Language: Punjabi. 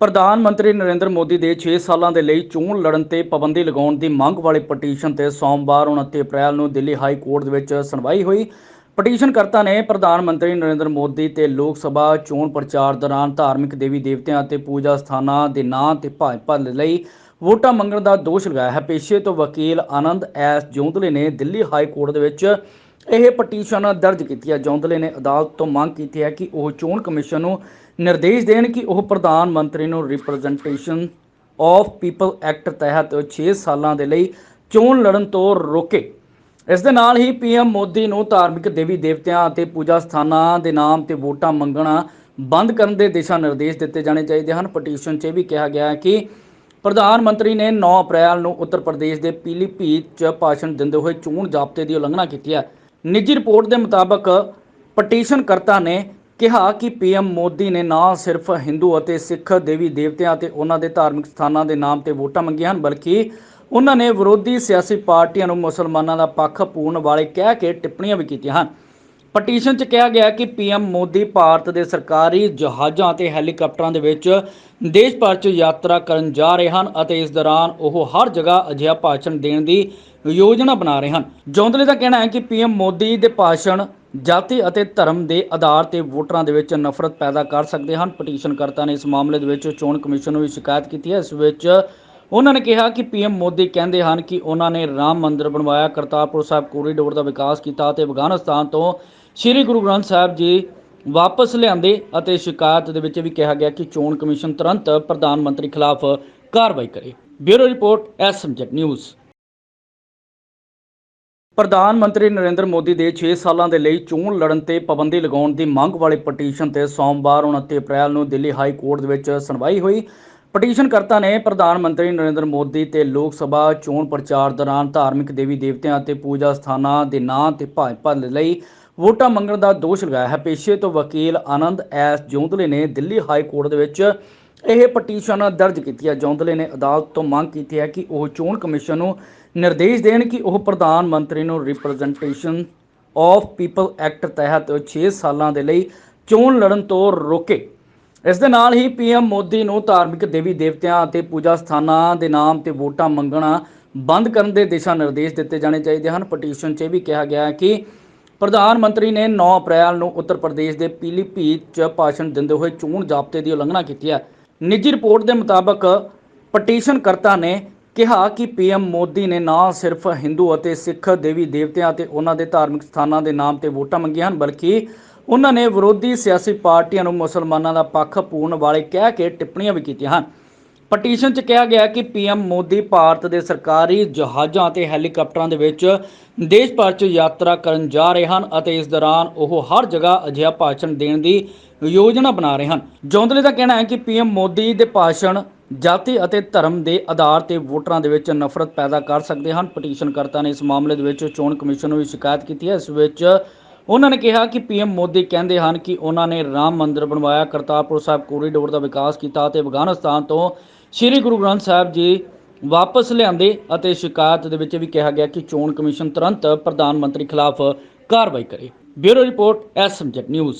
ਪ੍ਰਧਾਨ ਮੰਤਰੀ ਨਰਿੰਦਰ ਮੋਦੀ ਦੇ 6 ਸਾਲਾਂ ਦੇ ਲਈ ਚੋਣ ਲੜਨ ਤੇ ਪਾਬੰਦੀ ਲਗਾਉਣ ਦੀ ਮੰਗ ਵਾਲੇ ਪਟੀਸ਼ਨ ਤੇ ਸੋਮਵਾਰ 29 ਅਪ੍ਰੈਲ ਨੂੰ ਦਿੱਲੀ ਹਾਈ ਕੋਰਟ ਦੇ ਵਿੱਚ ਸੁਣਵਾਈ ਹੋਈ। ਪਟੀਸ਼ਨਕਰਤਾ ਨੇ ਪ੍ਰਧਾਨ ਮੰਤਰੀ ਨਰਿੰਦਰ ਮੋਦੀ ਤੇ ਲੋਕ ਸਭਾ ਚੋਣ ਪ੍ਰਚਾਰ ਦੌਰਾਨ ਧਾਰਮਿਕ ਦੇਵੀ ਦੇਵਤਿਆਂ ਅਤੇ ਪੂਜਾ ਸਥਾਨਾਂ ਦੇ ਨਾਂ ਤੇ ਭਾਜਪਾ ਲਈ ਵੋਟਾਂ ਮੰਗਣ ਦਾ ਦੋਸ਼ ਲਗਾਇਆ ਹੈ। ਪੇਸ਼ੇ ਤੋਂ ਵਕੀਲ ਆਨੰਦ ਐਸ ਜੋਂਦਲੇ ਨੇ ਦਿੱਲੀ ਹਾਈ ਕੋਰਟ ਦੇ ਵਿੱਚ ਇਹ ਪਟੀਸ਼ਨ ਦਰਜ ਕੀਤੀ ਹੈ। ਜੌਂਦਲੇ ਨੇ ਅਦਾਲਤ ਤੋਂ ਮੰਗ ਕੀਤੀ ਹੈ ਕਿ ਉਹ ਚੋਣ ਕਮਿਸ਼ਨ ਨੂੰ ਨਿਰਦੇਸ਼ ਦੇਣ ਕਿ ਉਹ ਪ੍ਰਧਾਨ ਮੰਤਰੀ ਨੂੰ ਰਿਪਰੈਜ਼ੈਂਟੇਸ਼ਨ ਆਫ ਪੀਪਲ ਐਕਟ ਤਹਿਤ 6 ਸਾਲਾਂ ਦੇ ਲਈ ਚੋਣ ਲੜਨ ਤੋਂ ਰੋਕੇ। ਇਸ ਦੇ ਨਾਲ ਹੀ ਪੀਐਮ ਮੋਦੀ ਨੂੰ ਧਾਰਮਿਕ ਦੇਵੀ ਦੇਵਤਿਆਂ ਅਤੇ ਪੂਜਾ ਸਥਾਨਾਂ ਦੇ ਨਾਮ ਤੇ ਵੋਟਾਂ ਮੰਗਣਾ ਬੰਦ ਕਰਨ ਦੇ ਦਿਸ਼ਾ ਨਿਰਦੇਸ਼ ਦਿੱਤੇ ਜਾਣੇ ਚਾਹੀਦੇ ਹਨ। ਪਟੀਸ਼ਨ 'ਚ ਇਹ ਵੀ ਕਿਹਾ ਗਿਆ ਹੈ ਕਿ ਪ੍ਰਧਾਨ ਮੰਤਰੀ ਨੇ 9 ਅਪ੍ਰੈਲ ਨੂੰ ਉੱਤਰ ਪ੍ਰਦੇਸ਼ ਦੇ ਪੀਲੀਭੀਤ 'ਚ ਭਾਸ਼ਣ ਦਿੰਦੇ ਹੋਏ ਚੋਣ ਜ਼ਾਬਤੇ ਦੀ ਉਲੰਘਣਾ ਕੀਤੀ ਹੈ। ਨਿੱਜੀ ਰਿਪੋਰਟ ਦੇ ਮੁਤਾਬਕ ਪਟੀਸ਼ਨਕਰਤਾ ਨੇ ਕਿਹਾ ਕਿ ਪੀਐਮ ਮੋਦੀ ਨੇ ਨਾ ਸਿਰਫ ਹਿੰਦੂ ਅਤੇ ਸਿੱਖ ਦੇਵੀ ਦੇਵਤਿਆਂ ਅਤੇ ਉਹਨਾਂ ਦੇ ਧਾਰਮਿਕ ਸਥਾਨਾਂ ਦੇ ਨਾਮ ਤੇ ਵੋਟਾਂ ਮੰਗੀਆਂ ਹਨ, ਬਲਕਿ ਉਹਨਾਂ ਨੇ ਵਿਰੋਧੀ ਸਿਆਸੀ ਪਾਰਟੀਆਂ ਨੂੰ ਮੁਸਲਮਾਨਾਂ ਦਾ ਪੱਖ ਪੂਰਨ ਵਾਲੇ ਕਹਿ ਕੇ ਟਿੱਪਣੀਆਂ ਵੀ ਕੀਤੀਆਂ ਹਨ। ਪਟੀਸ਼ਨ 'ਚ ਕਿਹਾ ਗਿਆ ਕਿ ਪੀਐਮ ਮੋਦੀ ਭਾਰਤ ਦੇ ਸਰਕਾਰੀ ਜਹਾਜ਼ਾਂ ਅਤੇ ਹੈਲੀਕਾਪਟਰਾਂ ਦੇ ਵਿੱਚ ਦੇਸ਼ ਭਰ 'ਚ ਯਾਤਰਾ ਕਰਨ ਜਾ ਰਹੇ ਹਨ ਅਤੇ ਇਸ ਦੌਰਾਨ ਉਹ ਹਰ ਜਗ੍ਹਾ ਅਜਿਹਾ ਭਾਸ਼ਣ ਦੇਣ ਦੀ ਯੋਜਨਾ ਬਣਾ ਰਹੇ ਹਨ। ਜੌਂਦਲੇ ਦਾ ਕਹਿਣਾ ਹੈ ਕਿ ਪੀਐਮ ਮੋਦੀ ਦੇ ਭਾਸ਼ਣ ਜਾਤੀ ਅਤੇ ਧਰਮ ਦੇ ਆਧਾਰ ਤੇ ਵੋਟਰਾਂ ਦੇ ਵਿੱਚ ਨਫ਼ਰਤ ਪੈਦਾ ਕਰ ਸਕਦੇ ਹਨ। ਪਟੀਸ਼ਨਕਰਤਾ ਨੇ ਇਸ ਮਾਮਲੇ ਦੇ ਵਿੱਚ ਚੋਣ ਕਮਿਸ਼ਨ ਨੂੰ ਵੀ ਸ਼ਿਕਾਇਤ ਕੀਤੀ ਹੈ। ਇਸ ਵਿੱਚ ਉਹਨਾਂ ਨੇ ਕਿਹਾ ਕਿ ਪੀਐਮ ਮੋਦੀ ਕਹਿੰਦੇ ਹਨ ਕਿ ਉਹਨਾਂ ਨੇ ਰਾਮ ਮੰਦਿਰ ਬਣਵਾਇਆ, ਕਰਤਾਰਪੁਰ ਸਾਹਿਬ ਕੋਰੀਡੋਰ ਦਾ ਵਿਕਾਸ ਕੀਤਾ ਅਤੇ ਅਫਗਾਨਿਸਤਾਨ ਤੋਂ ਸ੍ਰੀ ਗੁਰੂ ਗ੍ਰੰਥ ਸਾਹਿਬ ਜੀ ਵਾਪਸ ਲਿਆਂਦੇ ਅਤੇ ਸ਼ਿਕਾਇਤ ਦੇ ਵਿੱਚ ਵੀ ਕਿਹਾ ਗਿਆ ਕਿ ਚੋਣ ਕਮਿਸ਼ਨ ਤੁਰੰਤ ਪ੍ਰਧਾਨ ਮੰਤਰੀ ਖਿਲਾਫ ਕਾਰਵਾਈ ਕਰੇ। Bureau report, SMZ news. ਪ੍ਰਧਾਨ ਮੰਤਰੀ ਨਰਿੰਦਰ ਮੋਦੀ ਦੇ 6 ਸਾਲਾਂ ਦੇ ਲਈ ਚੋਣ ਲੜਨ ਤੇ ਪਾਬੰਦੀ ਲਗਾਉਣ ਦੀ ਮੰਗ ਵਾਲੇ ਪਟੀਸ਼ਨ ਤੇ ਸੋਮਵਾਰ 29 ਅਪ੍ਰੈਲ ਨੂੰ ਦਿੱਲੀ ਹਾਈ ਕੋਰਟ ਦੇ ਵਿੱਚ ਸੁਣਵਾਈ ਹੋਈ। ਪਟੀਸ਼ਨਕਰਤਾ ਨੇ ਪ੍ਰਧਾਨ ਮੰਤਰੀ ਨਰਿੰਦਰ ਮੋਦੀ ਤੇ ਲੋਕ ਸਭਾ ਚੋਣ ਪ੍ਰਚਾਰ ਦੌਰਾਨ ਧਾਰਮਿਕ ਦੇਵੀ ਦੇਵਤਿਆਂ ਅਤੇ ਪੂਜਾ ਸਥਾਨਾਂ ਦੇ ਨਾਂ ਤੇ ਭਾਜਪਾ ਲਈ ਵੋਟਾਂ ਮੰਗਣ ਦਾ ਦੋਸ਼ ਲਗਾਇਆ ਹੈ। ਪੇਸ਼ੇ ਤੋਂ ਵਕੀਲ ਆਨੰਦ ਐਸ ਜੌਂਦਲੇ ਨੇ ਦਿੱਲੀ ਹਾਈ ਕੋਰਟ ਦੇ ਵਿੱਚ ਇਹ ਪਟੀਸ਼ਨ ਦਰਜ ਕੀਤੀ ਹੈ। ਜੌਂਦਲੇ ਨੇ ਅਦਾਲਤ ਤੋਂ ਮੰਗ ਕੀਤੀ ਹੈ ਕਿ ਉਹ ਚੋਣ ਕਮਿਸ਼ਨ ਨੂੰ ਨਿਰਦੇਸ਼ ਦੇਣ ਕਿ ਉਹ ਪ੍ਰਧਾਨ ਮੰਤਰੀ ਨੂੰ ਰਿਪਰੈਜ਼ੈਂਟੇਸ਼ਨ ਆਫ ਪੀਪਲ ਐਕਟ ਤਹਿਤ 6 ਸਾਲਾਂ ਦੇ ਲਈ ਚੋਣ ਲੜਨ ਤੋਂ ਰੋਕੇ। ਇਸ ਦੇ ਨਾਲ ਹੀ ਪੀਐਮ ਮੋਦੀ ਨੂੰ ਧਾਰਮਿਕ ਦੇਵੀ ਦੇਵਤਿਆਂ ਅਤੇ ਪੂਜਾ ਸਥਾਨਾਂ ਦੇ ਨਾਮ ਤੇ ਵੋਟਾਂ ਮੰਗਣਾ ਬੰਦ ਕਰਨ ਦੇ ਦਿਸ਼ਾ ਨਿਰਦੇਸ਼ ਦਿੱਤੇ ਜਾਣੇ ਚਾਹੀਦੇ ਹਨ। ਪਟੀਸ਼ਨ 'ਚ ਇਹ ਵੀ ਕਿਹਾ ਗਿਆ ਹੈ ਕਿ ਪ੍ਰਧਾਨ ਮੰਤਰੀ ਨੇ 9 ਅਪ੍ਰੈਲ ਨੂੰ ਉੱਤਰ ਪ੍ਰਦੇਸ਼ ਦੇ ਪੀਲੀਭੀਤ 'ਚ ਭਾਸ਼ਣ ਦਿੰਦੇ ਹੋਏ ਚੋਣ ਜ਼ਾਬਤੇ ਦੀ ਉਲੰਘਣਾ ਕੀਤੀ ਹੈ। ਨਿੱਜੀ ਰਿਪੋਰਟ ਦੇ ਮੁਤਾਬਕ ਪਟੀਸ਼ਨਕਰਤਾ ਨੇ ਕਿਹਾ ਕਿ ਪੀਐਮ ਮੋਦੀ ਨੇ ਨਾ ਸਿਰਫ ਹਿੰਦੂ ਅਤੇ ਸਿੱਖ ਦੇਵੀ ਦੇਵਤਿਆਂ ਅਤੇ ਉਹਨਾਂ ਦੇ ਧਾਰਮਿਕ ਸਥਾਨਾਂ ਦੇ ਨਾਮ ਤੇ ਵੋਟਾਂ ਮੰਗੀਆਂ ਹਨ, ਬਲਕਿ ਉਹਨਾਂ ਨੇ ਵਿਰੋਧੀ ਸਿਆਸੀ ਪਾਰਟੀਆਂ ਨੂੰ ਮੁਸਲਮਾਨਾਂ ਦਾ ਪੱਖ ਪੂਰਨ ਵਾਲੇ ਕਹਿ ਕੇ ਟਿੱਪਣੀਆਂ ਵੀ ਕੀਤੀਆਂ ਹਨ। ਪਟੀਸ਼ਨ 'ਚ ਕਿਹਾ ਗਿਆ ਕਿ ਪੀਐਮ ਮੋਦੀ ਭਾਰਤ ਦੇ ਸਰਕਾਰੀ ਜਹਾਜ਼ਾਂ ਅਤੇ ਹੈਲੀਕਾਪਟਰਾਂ ਦੇ ਵਿੱਚ ਦੇਸ਼ ਭਰ 'ਚ ਯਾਤਰਾ ਕਰਨ ਜਾ ਰਹੇ ਹਨ ਅਤੇ ਇਸ ਦੌਰਾਨ ਉਹ ਹਰ ਜਗ੍ਹਾ ਅਜਿਹਾ ਭਾਸ਼ਣ ਦੇਣ ਦੀ ਯੋਜਨਾ ਬਣਾ ਰਹੇ ਹਨ। ਜੌਂਦਲੇ ਦਾ ਕਹਿਣਾ ਹੈ ਕਿ ਪੀਐਮ ਮੋਦੀ ਦੇ ਭਾਸ਼ਣ ਜਾਤੀ ਅਤੇ ਧਰਮ ਦੇ ਆਧਾਰ ਤੇ ਵੋਟਰਾਂ ਦੇ ਵਿੱਚ ਨਫ਼ਰਤ ਪੈਦਾ ਕਰ ਸਕਦੇ ਹਨ। ਪਟੀਸ਼ਨਕਰਤਾ ਨੇ ਇਸ ਮਾਮਲੇ ਦੇ ਵਿੱਚ ਚੋਣ ਕਮਿਸ਼ਨ ਨੂੰ ਵੀ ਸ਼ਿਕਾਇਤ ਕੀਤੀ ਹੈ। ਇਸ ਵਿੱਚ ਉਹਨਾਂ ਨੇ ਕਿਹਾ ਕਿ ਪੀਐਮ ਮੋਦੀ ਕਹਿੰਦੇ ਹਨ ਕਿ ਉਹਨਾਂ ਨੇ ਰਾਮ ਮੰਦਿਰ ਬਣਵਾਇਆ, ਕਰਤਾਰਪੁਰ ਸਾਹਿਬ ਕੋਰੀਡੋਰ ਦਾ ਵਿਕਾਸ ਕੀਤਾ ਅਤੇ ਅਫਗਾਨਿਸਤਾਨ ਤੋਂ ਸ੍ਰੀ ਗੁਰੂ ਗ੍ਰੰਥ ਸਾਹਿਬ ਜੀ ਵਾਪਸ ਲਿਆਂਦੇ ਅਤੇ ਸ਼ਿਕਾਇਤ ਦੇ ਵਿੱਚ ਵੀ ਕਿਹਾ ਗਿਆ ਕਿ ਚੋਣ ਕਮਿਸ਼ਨ ਤੁਰੰਤ ਪ੍ਰਧਾਨ ਮੰਤਰੀ ਖਿਲਾਫ ਕਾਰਵਾਈ ਕਰੇ। Bureau report SMZ news.